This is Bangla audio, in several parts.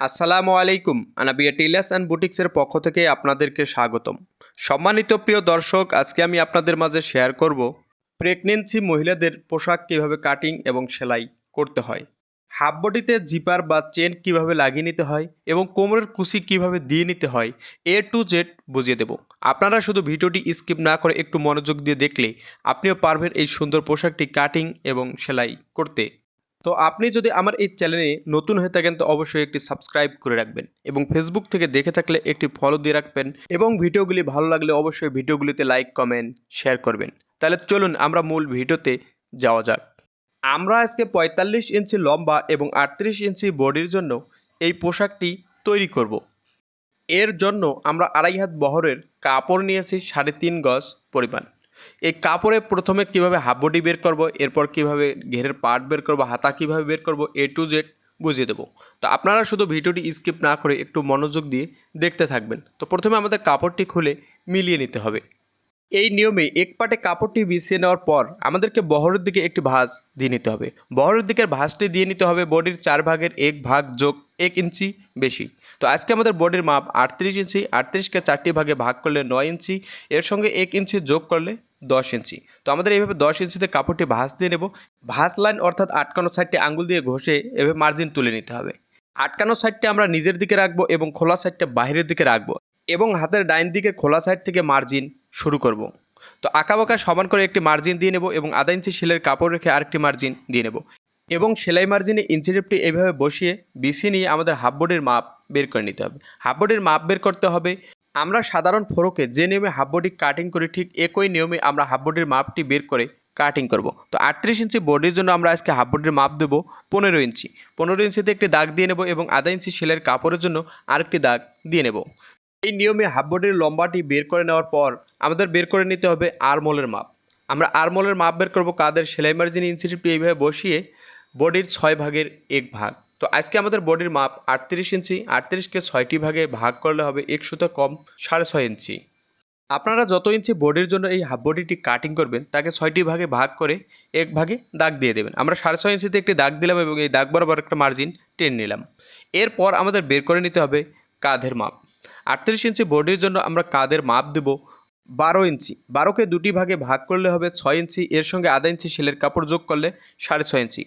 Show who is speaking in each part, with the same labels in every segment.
Speaker 1: আসসালামু আলাইকুম, আনাবিয়া টেইলার্স অ্যান্ড বুটিক্সের পক্ষ থেকে আপনাদেরকে স্বাগতম। সম্মানিত প্রিয় দর্শক, আজকে আমি আপনাদের মাঝে শেয়ার করব প্রেগনেন্সি মহিলাদের পোশাক কীভাবে কাটিং এবং সেলাই করতে হয়, হাফ বডিতে জিপার বা চেন কীভাবে লাগিয়ে নিতে হয় এবং কোমরের কুচি কীভাবে দিয়ে নিতে হয়, এ টু জেড বুঝিয়ে দেব। আপনারা শুধু ভিডিওটি স্কিপ না করে একটু মনোযোগ দিয়ে দেখলে আপনিও পারবেন এই সুন্দর পোশাকটি কাটিং এবং সেলাই করতে। তো আপনি যদি আমার এই চ্যানেলে নতুন হয়ে থাকেন, তো অবশ্যই একটি সাবস্ক্রাইব করে রাখবেন এবং ফেসবুক থেকে দেখে থাকলে একটি ফলো দিয়ে রাখবেন এবং ভিডিওগুলি ভালো লাগলে অবশ্যই ভিডিওগুলিতে লাইক কমেন্ট শেয়ার করবেন। তাহলে চলুন আমরা মূল ভিডিওতে যাওয়া যাক। আমরা আজকে পঁয়তাল্লিশ ইঞ্চি লম্বা এবং আটত্রিশ ইঞ্চি বডির জন্য এই পোশাকটি তৈরি করব। এর জন্য আমরা আড়াই হাত বহরের কাপড় নিয়েছি সাড়ে তিন গজ পরিমাণ। এই কাপড়ে প্রথমে কীভাবে হাফ বডি বের করব, এরপর কীভাবে ঘেরের পার্ট বের করব, হাতা কীভাবে বের করব, এ টু জেড বুঝিয়ে দেবো। তো আপনারা শুধু ভিডিওটি স্কিপ না করে একটু মনোযোগ দিয়ে দেখতে থাকবেন। তো প্রথমে আমাদের কাপড়টি খুলে মিলিয়ে নিতে হবে। এই নিয়মে এক পাটে কাপড়টি বিছিয়ে নেওয়ার পর আমাদেরকে বহরের দিকে একটি ভাঁজ দিয়ে নিতে হবে। বহরের দিকের ভাঁজটি দিয়ে নিতে হবে বডির চার ভাগের এক ভাগ যোগ এক ইঞ্চি বেশি। তো আজকে আমাদের বডির মাপ আটত্রিশ ইঞ্চি, আটত্রিশকে চারটি ভাগে ভাগ করলে নয় ইঞ্চি, এর সঙ্গে এক ইঞ্চি যোগ করলে দশ ইঞ্চি। তো আমাদের এইভাবে দশ ইঞ্চিতে কাপড়টি ভাঁজ দিয়ে নেব। ভাঁজ লাইন অর্থাৎ আটকানো সাইডটি আঙ্গুল দিয়ে ঘষে এভাবে মার্জিন তুলে নিতে হবে। আটকানো সাইডটা আমরা নিজের দিকে রাখব এবং খোলা সাইডটা বাইরের দিকে রাখব এবং হাতের ডাইন দিকে খোলা সাইড থেকে মার্জিন শুরু করব। তো আঁকা বাঁকা সমান করে একটি মার্জিন দিয়ে নেব এবং আধা ইঞ্চি সেলের কাপড় রেখে আরেকটি মার্জিন দিয়ে নেব এবং সেলাই মার্জিনে ইঞ্চি টেপটি এইভাবে বসিয়ে বিছিয়ে নিয়ে আমাদের হাফ বডির মাপ বের করে নিতে হবে। হাফ বডির মাপ বের করতে হবে আমরা সাধারণ ফোরকে যে নিয়মে হাফ বডি কাটিং করি, ঠিক একই নিয়মে আমরা হাফ বডির মাপটি বের করে কাটিং করব। তো আটত্রিশ ইঞ্চি বডির জন্য আমরা আজকে হাফ বডির মাপ দেবো পনেরো ইঞ্চি। পনেরো ইঞ্চিতে একটি দাগ দিয়ে নেব এবং আধা ইঞ্চি সেলের কাপড়ের জন্য আরেকটি দাগ দিয়ে নেব। এই নিয়মে হাফ বডির লম্বাটি বের করে নেওয়ার পর আমাদের বের করে নিতে হবে আরমোলের মাপ। আমরা আরমোলের মাপ বের করব কাদের সেলাই মার্জিন ইনস্টিটিউটটি এইভাবে বসিয়ে বডির ছয় ভাগের এক ভাগ। তো আজকে আমাদের বডির মাপ আটত্রিশ ইঞ্চি, আটত্রিশকে ছয়টি ভাগে ভাগ করলে হবে একশোতে কম সাড়ে ছয় ইঞ্চি। আপনারা যত ইঞ্চি বডির জন্য এই হাফ বডিটি কাটিং করবেন, তাকে ছয়টি ভাগে ভাগ করে এক ভাগে দাগ দিয়ে দেবেন। আমরা সাড়ে ছয় ইঞ্চিতে একটি দাগ দিলাম এবং এই দাগ বরাবর একটা মার্জিন টেনে নিলাম। এরপর আমাদের বের করে নিতে হবে কাঁধের মাপ। আটত্রিশ ইঞ্চি বডির জন্য আমরা কাঁধের মাপ দেব বারো ইঞ্চি। বারোকে দুটি ভাগে ভাগ করলে হবে ছয় ইঞ্চি, এর সঙ্গে আধা ইঞ্চি সেলের কাপড় যোগ করলে সাড়ে ছয় ইঞ্চি।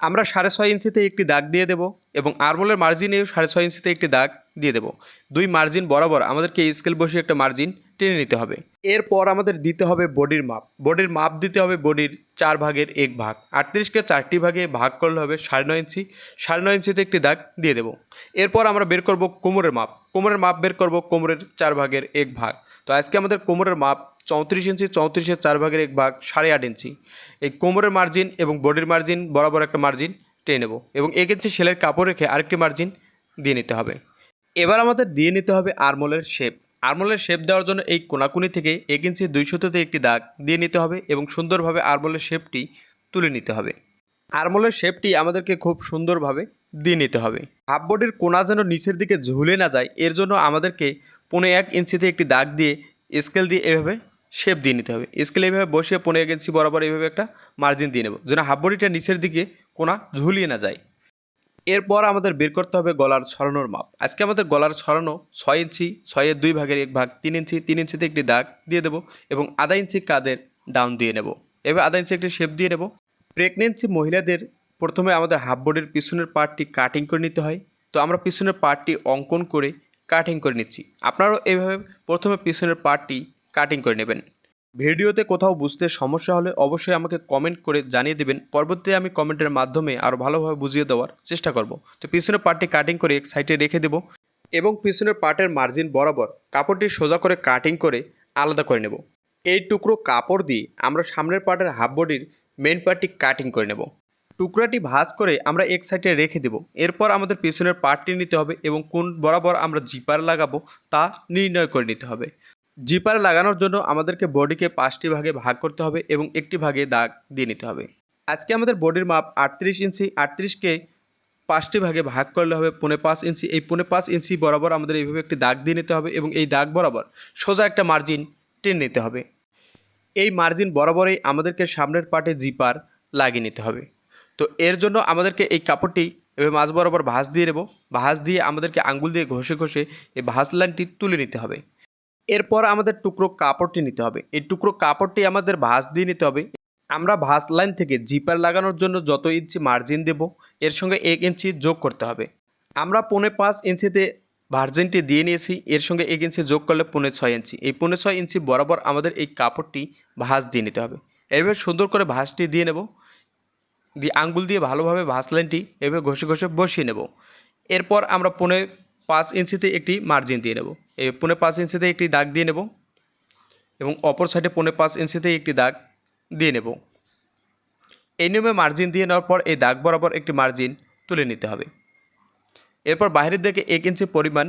Speaker 1: আমরা সাড়ে ছয় ইঞ্চিতে একটি দাগ দিয়ে দেব এবং আরমোলের মার্জিনেও সাড়ে ছয় ইঞ্চিতে একটি দাগ দিয়ে দেব। দুই মার্জিন বরাবর আমাদেরকে স্কেল বসিয়ে একটা মার্জিন টেনে নিতে হবে। এরপর আমাদের দিতে হবে বডির মাপ। বডির মাপ দিতে হবে বডির চার ভাগের এক ভাগ। আটত্রিশকে চারটি ভাগে ভাগ করলে হবে সাড়ে নয় ইঞ্চি। সাড়ে নয় ইঞ্চিতে একটি দাগ দিয়ে দেব। এরপর আমরা বের করব কোমরের মাপ। কোমরের মাপ বের করব কোমরের চার ভাগের এক ভাগ। তো আজকে আমাদের কোমরের মাপ চৌত্রিশ ইঞ্চি, চৌত্রিশের চার ভাগের এক ভাগ সাড়ে আট ইঞ্চি। এই কোমরের মার্জিন এবং বডির মার্জিন বরাবর একটা মার্জিন টেনে নেব এবং এক ইঞ্চি সেলের কাপড় রেখে আরেকটি মার্জিন দিয়ে নিতে হবে। এবার আমাদের দিয়ে নিতে হবে আরমোলের শেপ আরমোলের শেপ দেওয়ার জন্য এই কোনাকুনি থেকে এক ইঞ্চি দুই সুতোতে একটি দাগ দিয়ে নিতে হবে এবং সুন্দরভাবে আরমোলের শেপটি তুলে নিতে হবে। আরমোলের শেপটি আমাদেরকে খুব সুন্দরভাবে দিয়ে নিতে হবে। হাফ বডির কোনা যেন নিচের দিকে ঝুলে না যায়, এর জন্য আমাদেরকে পনে এক ইঞ্চিতে একটি দাগ দিয়ে স্কেল দিয়ে এভাবে শেপ দিয়ে নিতে হবে। স্কেল এইভাবে বসিয়ে পনেরো এক ইঞ্চি বরাবর এইভাবে একটা মার্জিন দিয়ে নেব। যেন হাফ বডিটা নিচের দিকে কোনা ঝুলিয়ে না যায়। এরপর আমাদের বের করতে হবে গলার ছড়ানোর মাপ। আজকে আমাদের গলার ছড়ানো ছয় ইঞ্চি ছয়ের দুই ভাগের এক ভাগ, তিন ইঞ্চি, তিন ইঞ্চিতে একটি দাগ দিয়ে দেবো এবং আধা ইঞ্চি কাদের ডাউন দিয়ে নেব। এবার আধা ইঞ্চি একটি শেপ দিয়ে নেব। প্রেগনেন্সি মহিলাদের প্রথমে আমাদের হাফ বডির পিছনের পার্টটি কাটিং করে নিতে হয়। তো আমরা পিছনের পার্টটি অঙ্কন করে কাটিং করে নিচ্ছি। আপনারাও এইভাবে প্রথমে পিছনের পার্টটি কাটিং করে নেবেন। ভিডিওতে কোথাও বুঝতে সমস্যা হলে অবশ্যই আমাকে কমেন্ট করে জানিয়ে দেবেন। পরবর্তীতে আমি কমেন্টের মাধ্যমে আরও ভালোভাবে বুঝিয়ে দেওয়ার চেষ্টা করব। তো পিছনের পার্টটি কাটিং করে এক সাইডে রেখে দেব এবং পিছনের পার্টের মার্জিন বরাবর কাপড়টি সোজা করে কাটিং করে আলাদা করে নেব। এই টুকরো কাপড় দিয়ে আমরা সামনের পার্টের হাফ বডির মেন পার্টটি কাটিং করে নেব। টুকরাটি ভাঁজ করে আমরা এক সাইডে রেখে দেব। এরপর আমাদের পিছনের পার্টটি নিতে হবে এবং কোন বরাবর আমরা জিপার লাগাবো তা নির্ণয় করে নিতে হবে। জিপার লাগানোর জন্য আমাদেরকে বডিকে পাঁচটি ভাগে ভাগ করতে হবে এবং একটি ভাগে দাগ দিয়ে নিতে হবে। আজকে আমাদের বডির মাপ আটত্রিশ ইঞ্চি, আটত্রিশকে পাঁচটি ভাগে ভাগ করলে হবে পৌনে পাঁচ ইঞ্চি। এই পৌনে পাঁচ ইঞ্চি বরাবর আমাদের এইভাবে একটি দাগ দিয়ে নিতে হবে এবং এই দাগ বরাবর সোজা একটা মার্জিন টেনে নিতে হবে। এই মার্জিন বরাবরই আমাদেরকে সামনের পার্টে জিপার লাগিয়ে নিতে হবে। তো এর জন্য আমাদেরকে এই কাপড়টি এভাবে মাঝ বরাবর ভাঁজ দিয়ে নেব। ভাঁজ দিয়ে আমাদেরকে আঙ্গুল দিয়ে ঘষে ঘষে এই ভাঁজ লাইনটি তুলে নিতে হবে। এরপর আমাদের টুকরো কাপড়টি নিতে হবে। এই টুকরো কাপড়টি আমাদের ভাঁজ দিয়ে নিতে হবে। আমরা ভাঁজ লাইন থেকে জিপার লাগানোর জন্য যত ইঞ্চি মার্জিন দেব, এর সঙ্গে এক ইঞ্চি যোগ করতে হবে। আমরা পৌনে পাঁচ ইঞ্চিতে ভার্জিনটি দিয়ে নিয়েছি, এর সঙ্গে এক ইঞ্চি যোগ করলে পৌনে ছয় ইঞ্চি। এই পৌনে ছয় ইঞ্চি বরাবর আমাদের এই কাপড়টি ভাঁজ দিয়ে নিতে হবে। এভাবে সুন্দর করে ভাঁজটি দিয়ে নেব। দিয়ে আঙ্গুল দিয়ে ভালোভাবে ভাঁজ লাইনটি এভাবে ঘষে ঘষে বসিয়ে নেব। এরপর আমরা পৌনে পাঁচ ইঞ্চিতে একটি মার্জিন দিয়ে নেব। এই পৌনে পাঁচ ইঞ্চিতে একটি দাগ দিয়ে নেব এবং অপর সাইডে পৌনে পাঁচ ইঞ্চিতে একটি দাগ দিয়ে নেব। এই নিয়মে মার্জিন দিয়ে নেওয়ার পর এই দাগ বরাবর একটি মার্জিন তুলে নিতে হবে। এরপর বাইরের দিকে এক ইঞ্চি পরিমাণ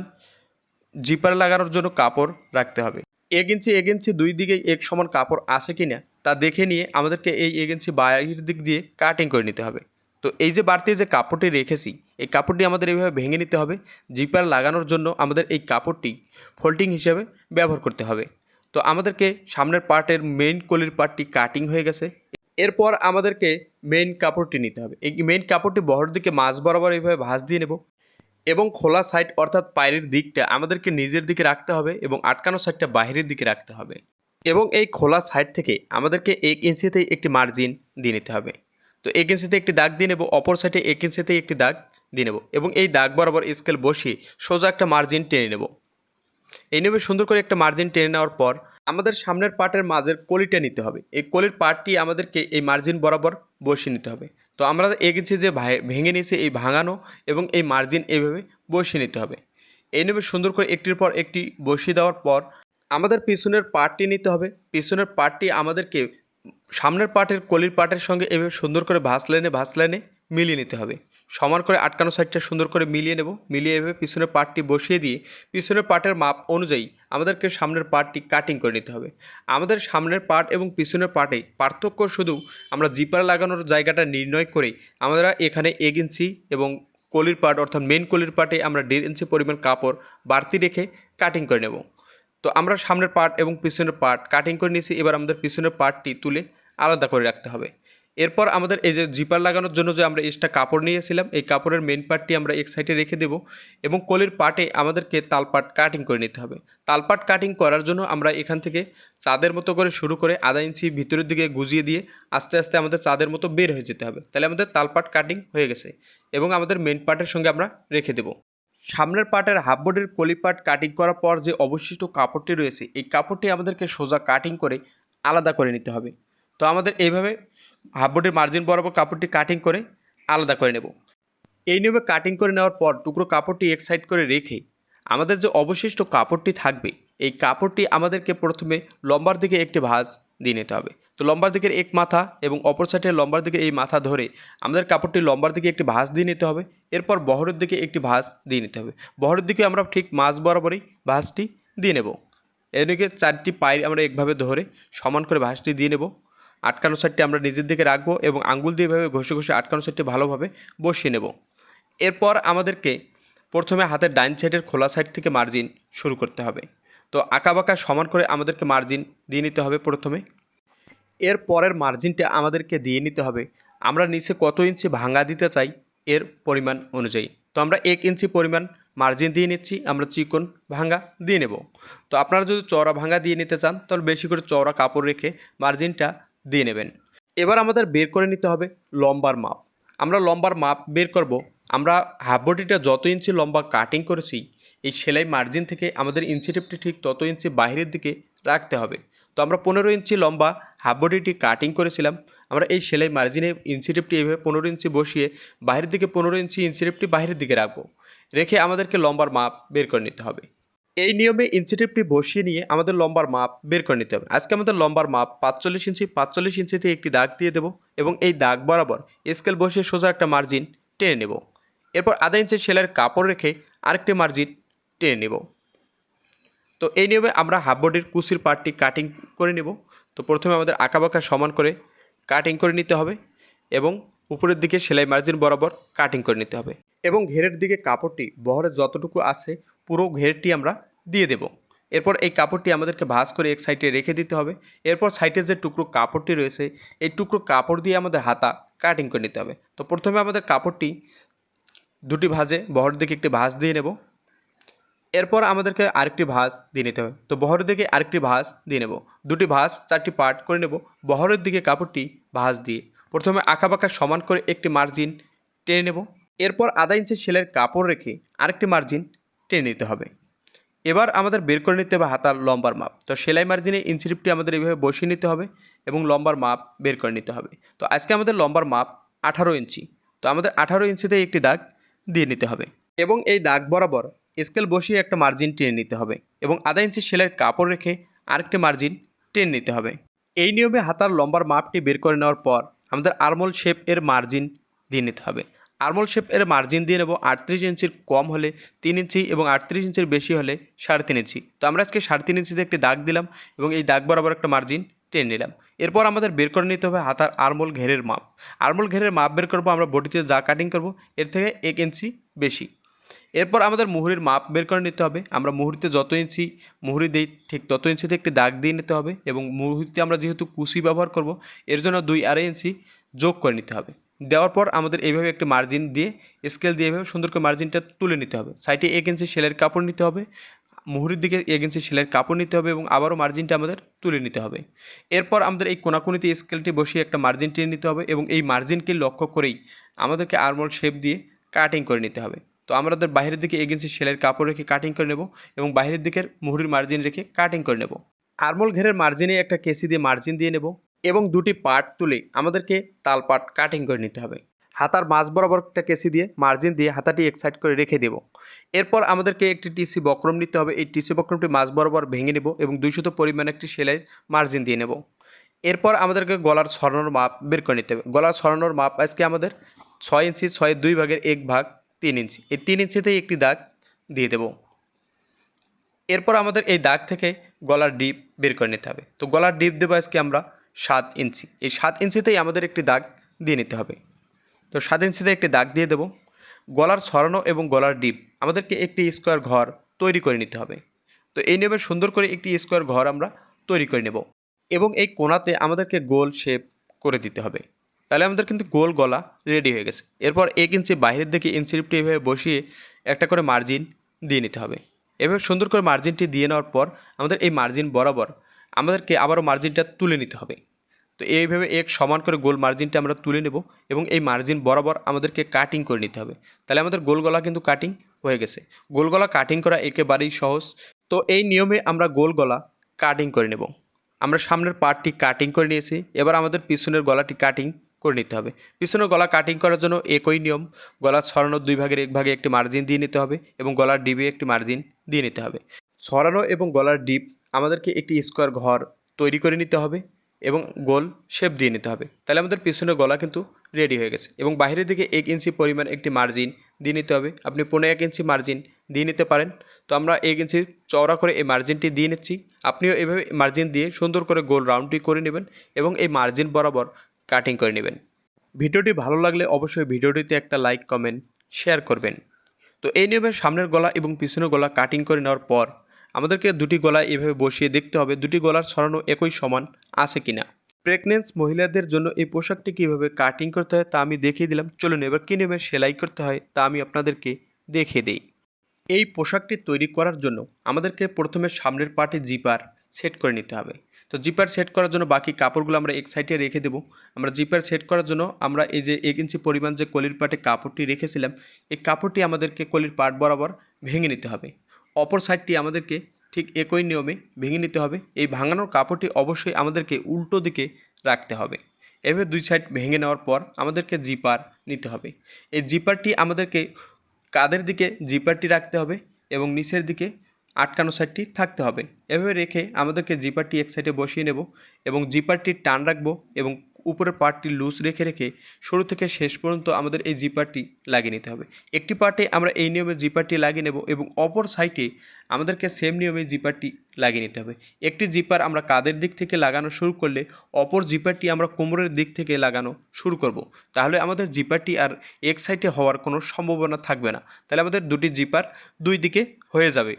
Speaker 1: জিপার লাগানোর জন্য কাপড় রাখতে হবে। এক ইঞ্চি এক ইঞ্চি দুই দিকে এক সমান কাপড় আছে কি না তা দেখে নিয়ে আমাদেরকে এই এক ইঞ্চি বাইরের দিক দিয়ে কাটিং করে নিতে হবে। তো এই যে বাড়তি যে কাপড়টি রেখেছি, এই কাপড়টি আমাদের এইভাবে ভেঙে নিতে হবে জিপার লাগানোর জন্য আমাদের এই কাপড়টি ফোল্ডিং হিসেবে ব্যবহার করতে হবে। তো আমাদেরকে সামনের পার্টের মেইন কলির পার্টটি কাটিং হয়ে গেছে। এরপর আমাদেরকে মেইন কাপড়টি নিতে হবে। এই মেইন কাপড়টি বহর দিকে মাঝ বরাবর এইভাবে ভাঁজ দিয়ে নেব। এবং খোলা সাইড অর্থাৎ পায়ের দিকটা আমাদেরকে নিজের দিকে রাখতে হবে এবং আটকানো সাইডটা বাইরের দিকে রাখতে হবে। এবং এই খোলা সাইড থেকে আমাদেরকে এক ইঞ্চিতে একটি মার্জিন দিয়ে নিতে হবে। তো এক ইঞ্চিতে একটি দাগ দিয়ে নেব, অপর সাইডে এক ইঞ্চিতে একটি দাগ দিয়ে নেব এবং এই দাগ বরাবর স্কেল বসিয়ে সোজা একটা মার্জিন টেনে নেব। এই নেবে সুন্দর করে একটা মার্জিন টেনে নেওয়ার পর আমাদের সামনের পার্টের মাঝের কলিটা নিতে হবে। এই কলির পার্টটি আমাদেরকে এই মার্জিন বরাবর বসিয়ে নিতে হবে। তো আমরা এগেছি যে ভেঙে নিয়েছি এই ভাঙানো এবং এই মার্জিন এইভাবে বসিয়ে নিতে হবে। এই নেবে সুন্দর করে একটির পর একটি বসিয়ে দেওয়ার পর আমাদের পিছনের পার্টটি নিতে হবে। পিছনের পার্টটি আমাদেরকে সামনের পার্টের কলির পার্টের সঙ্গে এভাবে সুন্দর করে ভাস লাইনে ভাস লাইনে মিলিয়ে নিতে হবে। সমান করে আটকানো সাইডটা সুন্দর করে মিলিয়ে নেব। মিলিয়ে এভাবে পিছনের পার্টটি বসিয়ে দিয়ে পিছনের পার্টের মাপ অনুযায়ী আমাদেরকে সামনের পার্টটি কাটিং করে নিতে হবে। আমাদের সামনের পার্ট এবং পিছনের পার্টে পার্থক্য শুধু আমরা জিপার লাগানোর জায়গাটা নির্ণয় করে আমরা এখানে এক ইঞ্চি এবং কলির পার্ট অর্থাৎ মেন কলির পার্টে আমরা দেড় ইঞ্চি পরিমাণ কাপড় বাড়তি রেখে কাটিং করে নেব। তো আমরা সামনের পার্ট এবং পিছনের পার্ট কাটিং করে নিয়েছি। এবার আমাদের পিছনের পার্টটি তুলে আলাদা করে রাখতে হবে। এরপর আমাদের এই যে জিপার লাগানোর জন্য যে আমরা এক্সট্রা কাপড় নিয়েছিলাম, এই কাপড়ের মেন পার্টটি আমরা এক সাইডে রেখে দেব এবং কলির পার্টে আমাদেরকে তালপাট কাটিং করে নিতে হবে। তালপাট কাটিং করার জন্য আমরা এখান থেকে চাঁদের মতো করে শুরু করে আধা ইঞ্চি ভিতরের দিকে গুজিয়ে দিয়ে আস্তে আস্তে আমাদের চাঁদের মতো বের হয়ে যেতে হবে। তাহলে আমাদের তালপাট কাটিং হয়ে গেছে এবং আমাদের মেন পার্টের সঙ্গে আমরা রেখে দেব। সামনের পাটের হাফ বডির কলি পার্ট কাটিং করার পর যে অবশিষ্ট কাপড়টি রয়েছে, এই কাপড়টি আমাদেরকে সোজা কাটিং করে আলাদা করে নিতে হবে। তো আমাদের এইভাবে হাফ বডির মার্জিন বরাবর কাপড়টি কাটিং করে আলাদা করে নেব। এই নিয়মে কাটিং করে নেওয়ার পর টুকরো কাপড়টি এক সাইড করে রেখে আমাদের যে অবশিষ্ট কাপড়টি থাকবে, এই কাপড়টি আমাদেরকে প্রথমে লম্বার দিকে একটি ভাঁজ দিয়ে নিতে হবে। তো লম্বার দিকের এক মাথা এবং অপর সাইডের লম্বার দিকে এই মাথা ধরে আমাদের কাপড়টি লম্বার দিকে একটি ভাঁজ দিয়ে নিতে হবে, এরপর বহরের দিকে একটি ভাঁজ দিয়ে নিতে হবে। বহরের দিকে আমরা ঠিক মাঝ বরাবরই ভাঁজটি দিয়ে নেব। এদিকে চারটি পায়ে আমরা একভাবে ধরে সমান করে ভাঁজটি দিয়ে নেব। আটকানো সাইডটি আমরা নিজের দিকে রাখব এবং আঙ্গুল দিয়ে এভাবে ঘষে ঘষে আটকানো সাইডটি ভালোভাবে বসিয়ে নেব। এরপর আমাদেরকে প্রথমে হাতের ডাইন সাইডের খোলা সাইড থেকে মার্জিন শুরু করতে হবে। তো আঁকা বাঁকা সমান করে আমাদেরকে মার্জিন দিয়ে নিতে হবে প্রথমে। এর পরের মার্জিনটা আমাদেরকে দিয়ে নিতে হবে। আমরা নিচে কত ইঞ্চি ভাঙা দিতে চাই এর পরিমাণ অনুযায়ী। তো আমরা এক ইঞ্চি পরিমাণ মার্জিন দিয়ে নিচ্ছি, আমরা চিকন ভাঙা দিয়ে নেব। তো আপনারা যদি চওড়া ভাঙা দিয়ে নিতে চান, তাহলে বেশি করে চওড়া কাপড় রেখে মার্জিনটা দিয়ে নেবেন। এবার আমাদের বের করে নিতে হবে লম্বার মাপ। আমরা লম্বার মাপ বের করব। আমরা হাফ বডিটা যত ইঞ্চি লম্বা কাটিং করেছি, এই সেলাই মার্জিন থেকে আমাদের ইঞ্চি টেপটি ঠিক তত ইঞ্চি বাইরের দিকে রাখতে হবে। তো আমরা পনেরো ইঞ্চি লম্বা হাফ বডিটি কাটিং করেছিলাম। আমরা এই সেলাই মার্জিনে ইঞ্চি টেপটি এইভাবে পনেরো ইঞ্চি বসিয়ে বাইরের দিকে পনেরো ইঞ্চি ইঞ্চি বাইরের দিকে রাখব। রেখে আমাদেরকে লম্বার মাপ বের করে নিতে হবে। এই নিয়মে ইঞ্চি টেপটি বসিয়ে নিয়ে আমাদের লম্বার মাপ বের করে নিতে হবে। আজকে আমাদের লম্বার মাপ পাঁচচল্লিশ ইঞ্চি, পাঁচচল্লিশ ইঞ্চিতে একটি দাগ দিয়ে দেবো এবং এই দাগ বরাবর স্কেল বসিয়ে সোজা একটা মার্জিন টেনে নেব। এরপর আধা ইঞ্চি সেলাইয়ের কাপড় রেখে আরেকটি মার্জিন টেনে নেব। তো এই নিয়মে আমরা হাফ বডির কুচির পার্টটি কাটিং করে নেব। তো প্রথমে আমাদের আঁকাবাঁকা সমান করে কাটিং করে নিতে হবে এবং উপরের দিকে সেলাই মার্জিন বরাবর কাটিং করে নিতে হবে এবং ঘেরের দিকে কাপড়টি বহরে যতটুকু আছে পুরো ঘেরটি আমরা দিয়ে দেব। এরপর এই কাপড়টি আমাদেরকে ভাঁজ করে এক সাইডে রেখে দিতে হবে। এরপর সাইডে যে টুকরো কাপড়টি রয়েছে, এই টুকরো কাপড় দিয়ে আমাদের হাতা কাটিং করে নিতে হবে। তো প্রথমে আমাদের কাপড়টি দুটি ভাঁজে বহরের দিকে একটি ভাঁজ দিয়ে নেব। এরপর আমাদেরকে আরেকটি ভাঁজ দিয়ে নিতে হবে। তো বহরের দিকে আরেকটি ভাঁজ দিয়ে নেব। দুটি ভাঁজ, চারটি পার্ট করে নেব বহরের দিকে কাপড়টি ভাঁজ দিয়ে। প্রথমে আঁকাবাঁকা সমান করে একটি মার্জিন টেনে নেব। এরপর আধা ইঞ্চি সেলের কাপড় রেখে আরেকটি মার্জিন টেনে নিতে হবে। এবার আমাদের বের করে নিতে হবে হাতার লম্বার মাপ। তো সেলাই মার্জিনে ইঞ্চিরিপটি আমাদের এইভাবে বসিয়ে নিতে হবে এবং লম্বার মাপ বের করে নিতে হবে। তো আজকে আমাদের লম্বার মাপ আঠারো ইঞ্চি। তো আমাদের আঠারো ইঞ্চিতে একটি দাগ দিয়ে নিতে হবে এবং এই দাগ বরাবর স্কেল বসিয়ে একটা মার্জিন টেনে নিতে হবে এবং আধা ইঞ্চি সেলাইয়ের কাপড় রেখে আরেকটি মার্জিন টেনে নিতে হবে। এই নিয়মে হাতার লম্বার মাপটি বের করে নেওয়ার পর আমাদের আরমোল শেপ এর মার্জিন দিয়ে নিতে হবে। আরমোল শেপ এর মার্জিন দিয়ে নেব আটত্রিশ ইঞ্চির কম হলে তিন ইঞ্চি এবং আটত্রিশ ইঞ্চির বেশি হলে সাড়ে তিন ইঞ্চি। তো আমরা আজকে সাড়ে তিন ইঞ্চিতে একটি দাগ দিলাম এবং এই দাগ বরাবর একটা মার্জিন টেনে নিলাম। এরপর আমাদের বের করে নিতে হবে হাতার আরমোল ঘেরের মাপ। আরমোল ঘেরের মাপ বের করব আমরা বডিতে যা কাটিং করব, এর থেকে এক ইঞ্চি বেশি। এরপর আমাদের মুহুরির মাপ বের করে নিতে হবে। আমরা মুহুরিতে যত ইঞ্চি মুহুরি দিই, ঠিক তত ইঞ্চিতে একটি দাগ দিয়ে নিতে হবে এবং মুহুরিতে আমরা যেহেতু কুচি ব্যবহার করব, এর জন্য দুই আড়াই ইঞ্চি যোগ করে নিতে হবে। দেওয়ার পর আমাদের এইভাবে একটি মার্জিন দিয়ে স্কেল দিয়ে এভাবে সুন্দর করে মার্জিনটা তুলে নিতে হবে। সাইডে এক ইঞ্চি সেলের কাপড় নিতে হবে, মুহুরির দিকে এক ইঞ্চি সেলের কাপড় নিতে হবে এবং আবারও মার্জিনটা আমাদের তুলে নিতে হবে। এরপর আমাদের এই কোনাকুনিতে স্কেলটি বসিয়ে একটা মার্জিন টেনে নিতে হবে এবং এই মার্জিনকে লক্ষ্য করেই আমাদেরকে আরমোল শেপ দিয়ে কাটিং করে নিতে হবে। তো আমাদের বাইরের দিকে এক ইঞ্চি সেলের কাপড় রেখে কাটিং করে নেব এবং বাইরের দিকের মুহুরির মার্জিন রেখে কাটিং করে নেব। আরমোল ঘেরের মার্জিনে একটা কেসি দিয়ে মার্জিন দিয়ে নেব। এবং দুটি পার্ট তুলে আমাদেরকে তাল পাট কাটিং করে নিতে হবে। হাতার মাঝ বরাবর একটা কেসি দিয়ে মার্জিন দিয়ে হাতাটি এক সাইড করে রেখে দেব। এরপর আমাদেরকে একটি টিসি বক্রম নিতে হবে। এই টিসি বক্রমটি মাঝ বরাবর ভেঙে নেব এবং দুইশত পরিমাণ একটি সেলাই মার্জিন দিয়ে নেব। এরপর আমাদেরকে গলার ছড়ানোর মাপ বের করে নিতে হবে। গলার ছড়ানোর মাপ আজকে আমাদের ছয় ইঞ্চি, ছয় দুই ভাগের এক ভাগ তিন ইঞ্চি। এই তিন ইঞ্চিতেই একটি দাগ দিয়ে দেব। এরপর আমাদের এই দাগ থেকে গলার ডিপ বের করে নিতে হবে। তো গলার ডিপ দেবো আজকে আমরা সাত ইঞ্চি। এই সাত ইঞ্চিতেই আমাদের একটি দাগ দিয়ে নিতে হবে। তো সাত ইঞ্চিতে একটি দাগ দিয়ে দেব। গলার ছড়ানো এবং গলার ডিপ, আমাদেরকে একটি স্কোয়ার ঘর তৈরি করে নিতে হবে। তো এই নিয়মে সুন্দর করে একটি স্কোয়ার ঘর আমরা তৈরি করে নেব এবং এই কোনাতে আমাদেরকে গোল শেপ করে দিতে হবে। তাহলে আমাদের কিন্তু গোল গলা রেডি হয়ে গেছে। এরপর এক ইঞ্চি বাইরের দিকে ইঞ্চিরিপটি এভাবে বসিয়ে একটা করে মার্জিন দিয়ে নিতে হবে। এভাবে সুন্দর করে মার্জিনটি দিয়ে নেওয়ার পর আমাদের এই মার্জিন বরাবর আমাদেরকে আবারও মার্জিনটা তুলে নিতে হবে। তো এইভাবে এক সমান করে গোল মার্জিনটা আমরা তুলে নেব এবং এই মার্জিন বরাবর আমাদেরকে কাটিং করে নিতে হবে। তাহলে আমাদের গোল গলা কিন্তু কাটিং হয়ে গেছে। গোল গলা কাটিং করা একেবারেই সহজ। তো এই নিয়মে আমরা গোল গলা কাটিং করে নেব। আমরা সামনের পার্টটি কাটিং করে নিয়েছি। এবার আমাদের পিছনের গলাটি কাটিং করে নিতে হবে। পিছনের গলা কাটিং করার জন্য একই নিয়ম। গলা ছড়ানোর দুই ভাগের এক ভাগে একটি মার্জিন দিয়ে নিতে হবে এবং গলার ডিপে একটি মার্জিন দিয়ে নিতে হবে। ছড়ানো এবং গলার ডিপ আমাদেরকে একটি স্কোয়ার ঘর তৈরি করে নিতে হবে এবং গোল শেপ দিয়ে নিতে হবে। তাহলে আমাদের পিছনের গলা কিন্তু রেডি হয়ে গেছে এবং বাইরের দিকে এক ইঞ্চি পরিমাণ একটি মার্জিন দিয়ে নিতে হবে। আপনি পনেরো এক ইঞ্চি মার্জিন দিয়ে নিতে পারেন। তো আমরা এক ইঞ্চি চওড়া করে এই মার্জিনটি দিয়ে নিচ্ছি। আপনিও এভাবে মার্জিন দিয়ে সুন্দর করে গোল রাউন্ডটি করে নেবেন এবং এই মার্জিন বরাবর কাটিং করে নেবেন। ভিডিওটি ভালো লাগলে অবশ্যই ভিডিওটিতে একটা লাইক কমেন্ট শেয়ার করবেন। তো এই নিয়মে সামনের গলা এবং পিছনের গলা কাটিং করে নেওয়ার পর আমাদেরকে দুটি গলা এভাবে বসিয়ে দেখতে হবে, দুটি গলার ছড়ানো একই সমান আছে কিনা। প্রেগনেন্স মহিলাদের জন্য এই পোশাকটি কীভাবে কাটিং করতে হয় তা আমি দেখিয়ে দিলাম। চলুন এবার কী নিয়মে সেলাই করতে হয় তা আমি আপনাদেরকে দেখিয়ে দিই। এই পোশাকটি তৈরি করার জন্য আমাদেরকে প্রথমে সামনের পার্টে জিপার সেট করে নিতে হবে। তো জিপার সেট করার জন্য বাকি কাপড়গুলো আমরা এক সাইডে রেখে দেবো। আমরা জিপার সেট করার জন্য আমরা এই যে এক ইঞ্চি পরিমাণ যে কলির পাটে কাপড়টি রেখেছিলাম, এই কাপড়টি আমাদেরকে কলির পাট বরাবর ভেঙে নিতে হবে। অপর সাইডটি আমাদেরকে ঠিক একই নিয়মে ভেঙে নিতে হবে। এই ভাঙানোর কাপড়টি অবশ্যই আমাদেরকে উল্টো দিকে রাখতে হবে। এভাবে দুই সাইড ভেঙে নেওয়ার পর আমাদেরকে জিপার নিতে হবে। এই জিপারটি আমাদেরকে কাদের দিকে জিপারটি রাখতে হবে এবং নিচের দিকে আটকানো সাইডটি থাকতে হবে। এভাবে রেখে আমাদেরকে জিপারটি এক সাইডে বসিয়ে নেব এবং জিপারটি টান রাখব এবং উপরের পার্টটি লুজ রেখে রেখে শুরু থেকে শেষ পর্যন্ত আমাদের এই জিপারটি লাগিয়ে নিতে হবে। একটি পার্টে আমরা এই নিয়মে জিপারটি লাগিয়ে নেব এবং অপর সাইডে আমাদেরকে সেম নিয়মে জিপারটি লাগিয়ে নিতে হবে। একটি জিপার আমরা কাদের দিক থেকে লাগানো শুরু করলে অপর জিপারটি আমরা কোমরের দিক থেকে লাগানো শুরু করব। তাহলে আমাদের জিপারটি আর এক সাইডে হওয়ার কোনো সম্ভাবনা থাকবে না। তাহলে আমাদের দুটি জিপার দুই দিকে হয়ে যাবে।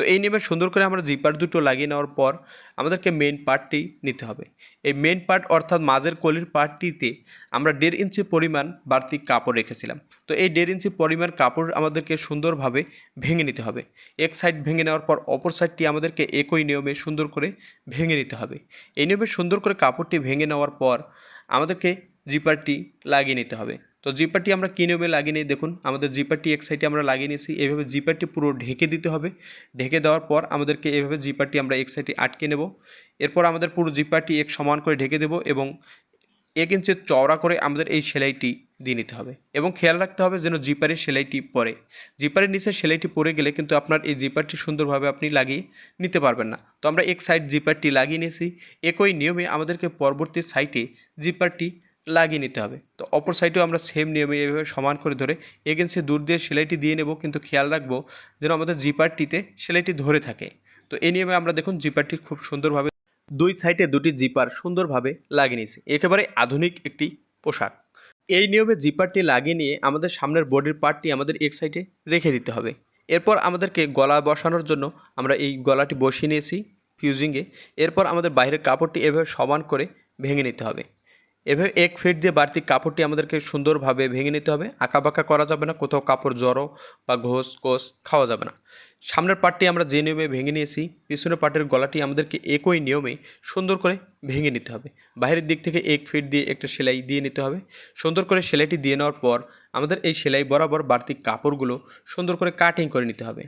Speaker 1: তো এই নিয়মে সুন্দর করে আমরা জিপার দুটো লাগিয়ে নেওয়ার পর আমাদেরকে মেন পার্টটি নিতে হবে। এই মেন পার্ট অর্থাৎ মাঝের কলির পার্টটিতে আমরা দেড় ইঞ্চি পরিমাণ বাড়তি কাপড় রেখেছিলাম। তো এই দেড় ইঞ্চি পরিমাণ কাপড় আমাদেরকে সুন্দরভাবে ভেঙে নিতে হবে। এক সাইড ভেঙে নেওয়ার পর অপর সাইডটি আমাদেরকে একই নিয়মে সুন্দর করে ভেঙে নিতে হবে। এই নিয়মে সুন্দর করে কাপড়টি ভেঙে নেওয়ার পর আমাদেরকে জিপারটি লাগিয়ে নিতে হবে। তো জিপারটি আমরা কী নিয়মে লাগিয়ে নিই? দেখুন, আমাদের জিপারটি এক সাইডে আমরা লাগিয়ে নিয়েছি। এইভাবে জিপারটি পুরো ঢেকে দিতে হবে। ঢেকে দেওয়ার পর আমাদেরকে এভাবে জিপারটি আমরা এক সাইডে আটকে নেব। এরপর আমাদের পুরো জিপারটি এক সমান করে ঢেকে দেব এবং এক ইঞ্চি চওড়া করে আমাদের এই সেলাইটি দিয়ে নিতে হবে এবং খেয়াল রাখতে হবে যেন জিপারের সেলাইটি পরে। জিপারের নিচে সেলাইটি পরে গেলে কিন্তু আপনার এই জিপারটি সুন্দরভাবে আপনি লাগিয়ে নিতে পারবেন না। তো আমরা এক সাইড জিপারটি লাগিয়ে নিয়েছি। একই নিয়মে আমাদেরকে পরবর্তী সাইটে জিপারটি লাগিয়ে নিতে হবে। তো অপর সাইডেও আমরা সেম নিয়মে এভাবে সমান করে ধরে এগেন্সে দূর দিয়ে সেলাইটি দিয়ে নেব। কিন্তু খেয়াল রাখব যেন আমাদের জিপারটিতে সেলাইটি ধরে থাকে। তো এই নিয়মে আমরা দেখুন জিপারটি খুব সুন্দরভাবে দুই সাইডে দুটি জিপার সুন্দরভাবে লাগিয়ে নিয়েছি। একেবারে আধুনিক একটি পোশাক। এই নিয়মে জিপারটি লাগিয়ে নিয়ে আমাদের সামনের বডির পার্টটি আমাদের এক সাইডে রেখে দিতে হবে। এরপর আমাদেরকে গলা বসানোর জন্য আমরা এই গলাটি বসিয়ে নিয়েছি ফিউজিংয়ে এরপর আমাদের বাইরের কাপড়টি এভাবে সমান করে ভেঙে নিতে হবে। এভাবে এক ফিট দিয়ে বাড়তি কাপড়টি আমাদেরকে সুন্দরভাবে ভেঙে নিতে হবে। আঁকাবাঁকা করা যাবে না, কোথাও কাপড় জড়ো বা ঘোষ, কোষ খাওয়া যাবে না। সামনের পাটটি আমরা যে নিয়মে ভেঙে নিয়েছি, পিছনের পাটের গলাটি আমাদেরকে একই নিয়মে সুন্দর করে ভেঙে নিতে হবে। বাইরের দিক থেকে এক ফিট দিয়ে একটা সেলাই দিয়ে নিতে হবে। সুন্দর করে সেলাইটি দিয়ে নেওয়ার পর আমাদের এই সেলাই বরাবর বাড়তি কাপড়গুলো সুন্দর করে কাটিং করে নিতে হবে।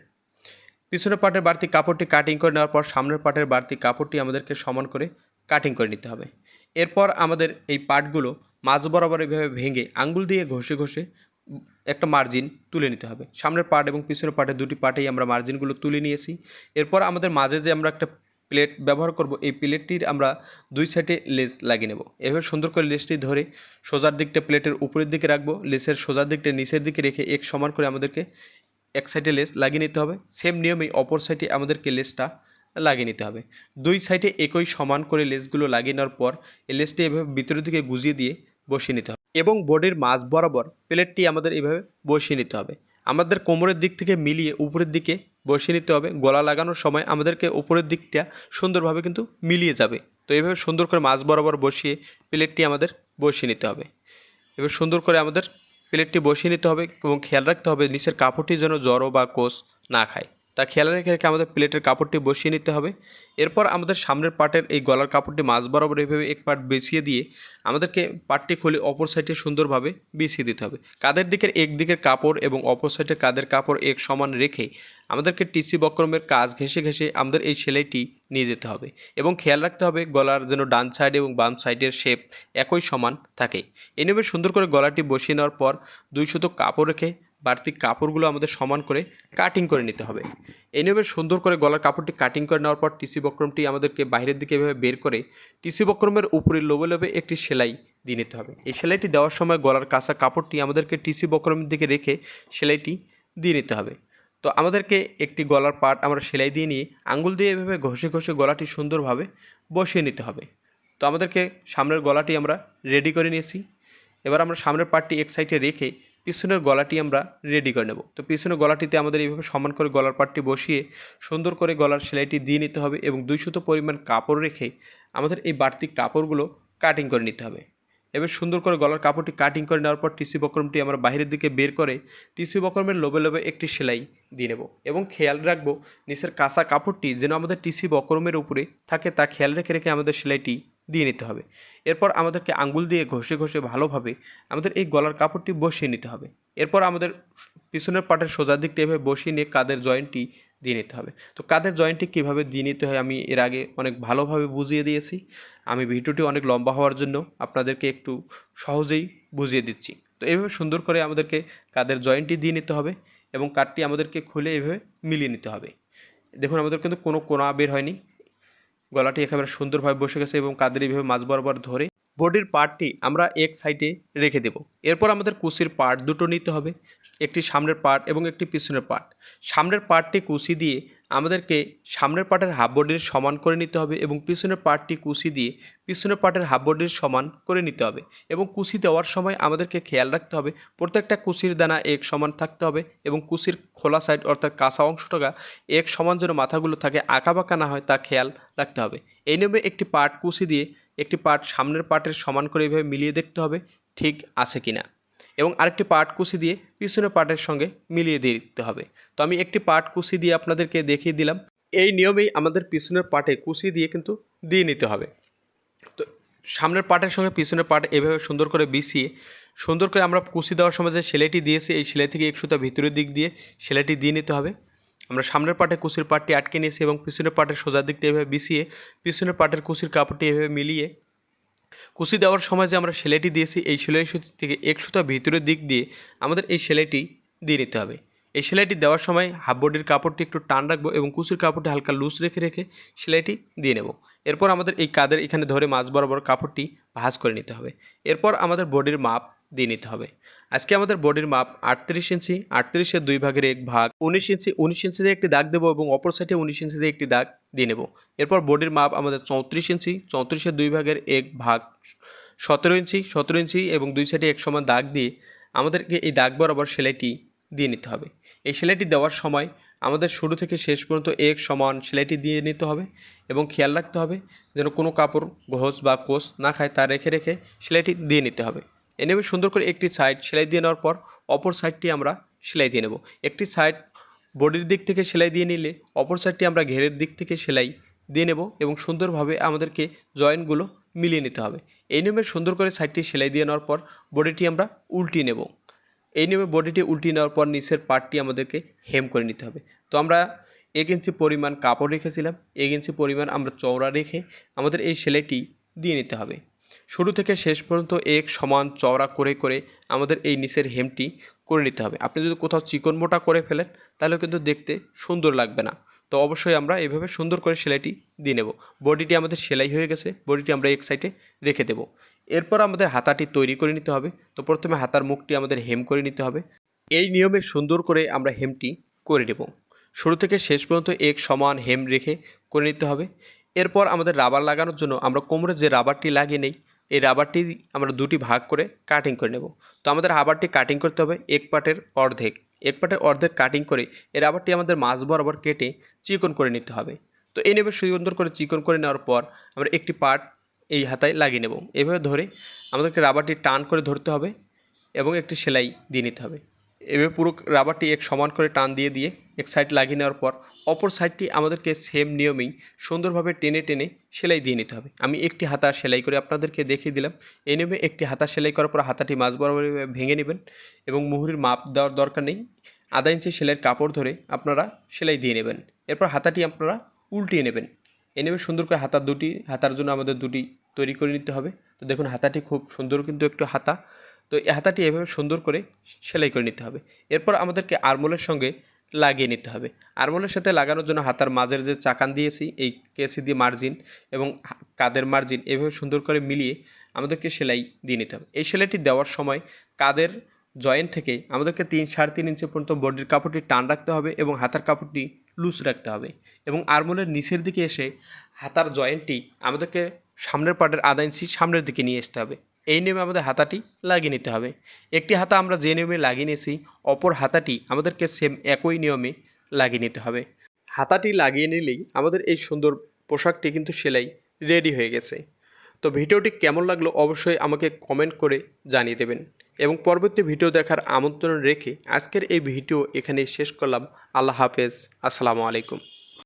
Speaker 1: পিছনের পাটের বাড়তি কাপড়টি কাটিং করে নেওয়ার পর সামনের পাটের বাড়তি কাপড়টি আমাদেরকে সমান করে কাটিং করে নিতে হবে। এরপর আমাদের এই পার্টগুলো মাঝ বরাবর এভাবে ভেঙে আঙ্গুল দিয়ে ঘষে ঘষে একটা মার্জিন তুলে নিতে হবে। সামনের পার্ট এবং পিছনের পার্টের দুটি পার্টেই আমরা মার্জিনগুলো তুলে নিয়েছি। এরপর আমাদের মাঝে যে আমরা একটা প্লেট ব্যবহার করব, এই প্লেটটির আমরা দুই সাইডে লেস লাগিয়ে নেব। এভাবে সুন্দর করে লেসটি ধরে সোজার দিকটা প্লেটের উপরের দিকে রাখব লেসের সোজার দিকটা নিচের দিকে রেখে এক সমান করে আমাদেরকে এক সাইডে লেস লাগিয়ে নিতে হবে। সেম নিয়মেই অপর সাইডে আমাদেরকে লেসটা লাগিয়ে নিতে হবে। দুই সাইডে একই সমান করে লেসগুলো লাগিয়ে নেওয়ার পর এই লেসটি এভাবে ভিতরের দিকে গুজিয়ে দিয়ে বসিয়ে নিতে হবে এবং বডির মাঝ বরাবর প্লেটটি আমাদের এভাবে বসিয়ে নিতে হবে। আমাদের কোমরের দিক থেকে মিলিয়ে উপরের দিকে বসিয়ে নিতে হবে। গলা লাগানোর সময় আমাদেরকে উপরের দিকটা সুন্দরভাবে কিন্তু মিলিয়ে যাবে। তো এইভাবে সুন্দর করে মাঝ বরাবর বসিয়ে প্লেটটি আমাদের বসিয়ে নিতে হবে। এবার সুন্দর করে আমাদের প্লেটটি বসিয়ে নিতে হবে এবং খেয়াল রাখতে হবে নিচের কাপড়টি যেন জড়ো বা কোষ না খায়। তা খেয়াল রেখে রেখে আমাদের প্লেটের কাপড়টি বসিয়ে নিতে হবে। এরপর আমাদের সামনের পার্টের এই গলার কাপড়টি মাঝ বরাবর এইভাবে এক পার্ট বেছিয়ে দিয়ে আমাদেরকে পার্টটি খুলে অপর সাইডে সুন্দরভাবে বিছিয়ে দিতে হবে। কাদের দিকের এক দিকের কাপড় এবং অপর সাইডের কাদের কাপড় এক সমান রেখে আমাদেরকে টিসি বক্রমের কাজ ঘেঁষে ঘেঁষে আমাদের এই সেলাইটি নিয়ে যেতে হবে এবং খেয়াল রাখতে হবে গলার যেন ডান সাইড এবং বাম সাইডের শেপ একই সমান থাকে। এই সুন্দর করে গলাটি বসিয়ে নেওয়ার পর দুই শত কাপড় রেখে বাড়তি কাপড়গুলো আমাদের সমান করে কাটিং করে নিতে হবে। এই সুন্দর করে গলার কাপড়টি কাটিং করে নেওয়ার পর টিসি বক্রমটি আমাদেরকে বাইরের দিকে এভাবে বের করে টিসি বক্রমের উপরে লোবে লোবে একটি সেলাই দিয়ে নিতে হবে। এই সেলাইটি দেওয়ার সময় গলার কাঁচা কাপড়টি আমাদেরকে টিসি বক্রমের দিকে রেখে সেলাইটি দিয়ে নিতে হবে। তো আমাদেরকে একটি গলার পার্ট আমরা সেলাই দিয়ে নিয়ে আঙুল দিয়ে এভাবে ঘষে ঘষে গলাটি সুন্দরভাবে বসিয়ে নিতে হবে। তো আমাদেরকে সামনের গলাটি আমরা রেডি করে নিয়েছি। এবার আমরা সামনের পার্টটি এক সাইডে রেখে পিছনের গলাটি আমরা রেডি করে নেব। তো পিছনের গলাটিতে আমাদের এইভাবে সমান করে গলার পাটটি বসিয়ে সুন্দর করে গলার সেলাইটি দিয়ে নিতে হবে এবং দুই শত পরিমাণ কাপড় রেখে আমাদের এই বাড়তি কাপড়গুলো কাটিং করে নিতে হবে। এবার সুন্দর করে গলার কাপড়টি কাটিং করে নেওয়ার পর টিসি বক্রমটি আমরা বাইরের দিকে বের করে টিসি বক্রমের লোবে লোবে একটি সেলাই দিয়ে নেব এবং খেয়াল রাখব নিচের কাঁচা কাপড়টি যেন আমাদের টিসি বক্রমের উপরে থাকে তা খেয়াল রেখে রেখে আমাদের সেলাইটি দিয়ে নিতে হবে। এরপর আমাদেরকে আঙ্গুল দিয়ে ঘষে ঘষে ভালোভাবে আমাদের এই গলার কাপড়টি বসিয়ে নিতে হবে। এরপর আমাদের পিছনের পাটের সোজা দিকটা এভাবে বসিয়ে নিয়ে কাদের জয়েন্টটি দিয়ে নিতে হবে। তো কাদের জয়েন্টটি কীভাবে দিয়ে নিতে হয় আমি এর আগে অনেক ভালোভাবে বুঝিয়ে দিয়েছি। আমি ভিডিওটি অনেক লম্বা হওয়ার জন্য আপনাদেরকে একটু সহজেই বুঝিয়ে দিচ্ছি। তো এইভাবে সুন্দর করে আমাদেরকে কাদের জয়েন্টটি দিয়ে নিতে হবে এবং কাঠটি আমাদেরকে খুলে এভাবে মিলিয়ে নিতে হবে। দেখুন আমাদের কিন্তু কোনো কোনা বের হয়নি। গলাটি একেবারে সুন্দরভাবে বসে গেছে এবং কাদের এইভাবে মাছ বরাবর ধরে বডির পার্টটি আমরা এক সাইডে রেখে দেব। এরপর আমাদের কুসির পার্ট দুটো নিতে হবে, একটি সামনের পার্ট এবং একটি পিছনের পার্ট সামনের পার্টটি কুচি দিয়ে আমাদেরকে সামনের পার্টের হাফ বডির সমান করে নিতে হবে এবং পিছনের পার্টটি কুচি দিয়ে পিছনের পার্টের হাফ বডির সমান করে নিতে হবে এবং কুচি দেওয়ার সময় আমাদেরকে খেয়াল রাখতে হবে প্রত্যেকটা কুচির দানা এক সমান থাকতে হবে এবং কুচির খোলা সাইড অর্থাৎ কাঁচা অংশটা এক সমান যেন মাথাগুলো থাকে আঁকা বাঁকা না হয় তা খেয়াল রাখতে হবে। এই নিয়মে একটি পার্ট কুচি দিয়ে একটি পার্ট সামনের পার্টের সমান করে এভাবে মিলিয়ে দেখতে হবে ঠিক আছে কিনা। এবং আরেকটি পার্ট কুচি দিয়ে পিছনের পার্টের সঙ্গে মিলিয়ে দিয়ে দিতে হবে। তো আমি একটি পার্ট কুচি দিয়ে আপনাদেরকে দেখিয়ে দিলাম। এই নিয়মেই আমাদের পিছনের পার্টে কুচি দিয়ে কিন্তু দিয়ে নিতে হবে। তো সামনের পার্টের সঙ্গে পিছনের পার্ট এভাবে সুন্দর করে বিছিয়ে, সুন্দর করে আমরা কুচি দেওয়ার সময় যে সেলাইটি দিয়েছি, এই সেলাই থেকে এক সুতা ভিতরের দিক দিয়ে সেলাইটি দিয়ে নিতে হবে। আমরা সামনের পার্টে কুচির পাটটি আটকে নিয়েছি এবং পিছনের পার্টের সোজার দিকটি এভাবে বিছিয়ে, পিছনের পাটের কুচির কাপড়টি এভাবে মিলিয়ে কুচি দেওয়ার সময় যে আমরা সেলাইটি দিয়েছি, এই সেলাই থেকে এক সুতা ভিতরের দিক দিয়ে আমাদের এই সেলাইটি দিয়ে নিতে হবে। এই সেলাইটি দেওয়ার সময় হাফ বডির কাপড়টি একটু টান রাখব এবং কুচির কাপড়টি হালকা লুজ রেখে রেখে সেলাইটি দিয়ে নেব। এরপর আমাদের এই কাদের এখানে ধরে মাছ বরাবর কাপড়টি ভাঁজ করে নিতে হবে। এরপর আমাদের বডির মাপ দিয়ে নিতে হবে। আজকে আমাদের বডির মাপ আটত্রিশ ইঞ্চি আটত্রিশের দুই ভাগের এক ভাগ, উনিশ ইঞ্চি, উনিশ ইঞ্চিতে একটি দাগ দেবো এবং অপর সাইডে উনিশ ইঞ্চিতে একটি দাগ দিয়ে নেব। এরপর বডির মাপ আমাদের চৌত্রিশ ইঞ্চি চৌত্রিশের দুই ভাগের এক ভাগ, সতেরো ইঞ্চি সতেরো ইঞ্চি এবং দুই সাইডে এক সমান দাগ দিয়ে আমাদেরকে এই দাগ বরাবর সেলাইটি দিয়ে নিতে হবে। এই সেলাইটি দেওয়ার সময় আমাদের শুরু থেকে শেষ পর্যন্ত এক সমান সেলাইটি দিয়ে নিতে হবে এবং খেয়াল রাখতে হবে যেন কোনো কাপড় ঘোষ বা কোষ না খায় তা রেখে রেখে সেলাইটি দিয়ে নিতে হবে। এনেবে সুন্দর করে একটি সাইড সেলাই দিয়ে নেওয়ার পর অপর সাইডটি আমরা সেলাই দিয়ে নেব। একটি সাইড বডির দিক থেকে সেলাই দিয়ে নিলে অপর সাইডটি আমরা ঘেরের দিক থেকে সেলাই দিয়ে নেব এবং সুন্দরভাবে আমাদেরকে জয়েন্টগুলো মিলিয়ে নিতে হবে। এই নিয়মে সুন্দর করে সাইডটি সেলাই দিয়ে নেওয়ার পর বডিটি আমরা উল্টিয়ে নেব। এই নিয়মে বডিটি উল্টিয়ে নেওয়ার পর নিচের পার্টটি আমাদেরকে হেম করে নিতে হবে। তো আমরা এক ইঞ্চি পরিমাণ কাপড় রেখেছিলাম। এক ইঞ্চি পরিমাণ আমরা চওড়া রেখে আমাদের এই সেলাইটি দিয়ে নিতে হবে। শুরু থেকে শেষ পর্যন্ত এক সমান চওড়া করে করে আমাদের এই নিচের হেমটি করে নিতে হবে। আপনি যদি কোথাও চিকন মোটা করে ফেলেন তাহলে কিন্তু দেখতে সুন্দর লাগবে না। তো অবশ্যই আমরা এভাবে সুন্দর করে সেলাইটি দিয়ে নেব। বডিটি আমাদের সেলাই হয়ে গেছে, বডিটি আমরা এক সাইডে রেখে দেব। এরপর আমাদের হাতাটি তৈরি করে নিতে হবে। তো প্রথমে হাতার মুখটি আমাদের হেম করে নিতে হবে। এই নিয়মে সুন্দর করে আমরা হেমটি করে নেব। শুরু থেকে শেষ পর্যন্ত এক সমান হেম রেখে করে নিতে হবে। এরপর আমাদের রাবার লাগানোর জন্য আমরা কোমরে যে রাবারটি লাগিয়ে নেই এই রাবারটি আমরা দুটি ভাগ করে কাটিং করে নেব। তো আমাদের রাবারটি কাটিং করতে হবে এক পাটের অর্ধেক। এক পাটের অর্ধেক কাটিং করে এই রাবারটি আমাদের মাছ বরাবর কেটে চিকন করে নিতে হবে। তো এই নেবে সুন্দর করে চিকন করে নেওয়ার পর আমরা একটি পার্ট এই হাতায় লাগিয়ে নেব। এভাবে ধরে আমাদেরকে রাবারটি টান করে ধরতে হবে এবং একটি সেলাই দিয়ে নিতে হবে। এভাবে পুরো রাবারটি এক সমান করে টান দিয়ে দিয়ে এক সাইড লাগিয়ে নেওয়ার পর অপর সাইডটি আমাদেরকে সেম নিয়মেই সুন্দরভাবে টেনে টেনে সেলাই দিয়ে নিতে হবে। আমি একটি হাতা সেলাই করে আপনাদেরকে দেখিয়ে দিলাম। এই নিয়মে একটি হাতা সেলাই করার পর হাতাটি মাছ বরাবর ভেঙে নেবেন এবং মুহুরির মাপ দেওয়ার দরকার নেই। আধা ইঞ্চি সেলাইয়ের কাপড় ধরে আপনারা সেলাই দিয়ে নেবেন। এরপর হাতাটি আপনারা উল্টিয়ে নেবেন। এ নেবে সুন্দর করে হাতার দুটি, হাতার জন্য আমাদের দুটি তৈরি করে নিতে হবে। তো দেখুন, হাতাটি খুব সুন্দর কিন্তু একটু হাতা। তো এই হাতাটি এভাবে সুন্দর করে সেলাই করে নিতে হবে। এরপর আমাদেরকে আরমোলের সঙ্গে লাগিয়ে নিতে হবে। আরমোলের সাথে লাগানোর জন্য হাতার মাঝের যে চাকান দিয়েছি, এই কেসি দিয়ে মার্জিন এবং কাদের মার্জিন, এভাবে সুন্দর করে মিলিয়ে আমাদেরকে সেলাই দিয়ে নিতে হবে। এই সেলাইটি দেওয়ার সময় কাদের জয়েন্ট থেকে আমাদেরকে তিন, সাড়ে তিন ইঞ্চি পর্যন্ত বডির কাপড়টি টান রাখতে হবে এবং হাতার কাপড়টি লুজ রাখতে হবে এবং আরমোলের নিচের দিকে এসে হাতার জয়েন্টটি আমাদেরকে সামনের পাটের আধা ইঞ্চি সামনের দিকে নিয়ে আসতে হবে। এই নিয়মে আমাদের হাতাটি লাগিয়ে নিতে হবে। একটি হাতা আমরা যে নিয়মে লাগিয়ে নিয়েছি, অপর হাতাটি আমাদেরকে সেম একই নিয়মে লাগিয়ে নিতে হবে। হাতাটি লাগিয়ে নিলেই আমাদের এই সুন্দর পোশাকটি কিন্তু সেলাই রেডি হয়ে গেছে। তো ভিডিওটি কেমন লাগল অবশ্যই আমাকে কমেন্ট করে জানিয়ে দেবেন এবং পরবর্তী ভিডিও দেখার আমন্ত্রণ রেখে আজকের এই ভিডিও এখানেই শেষ করলাম। আল্লাহ হাফেজ। আসসালামু আলাইকুম।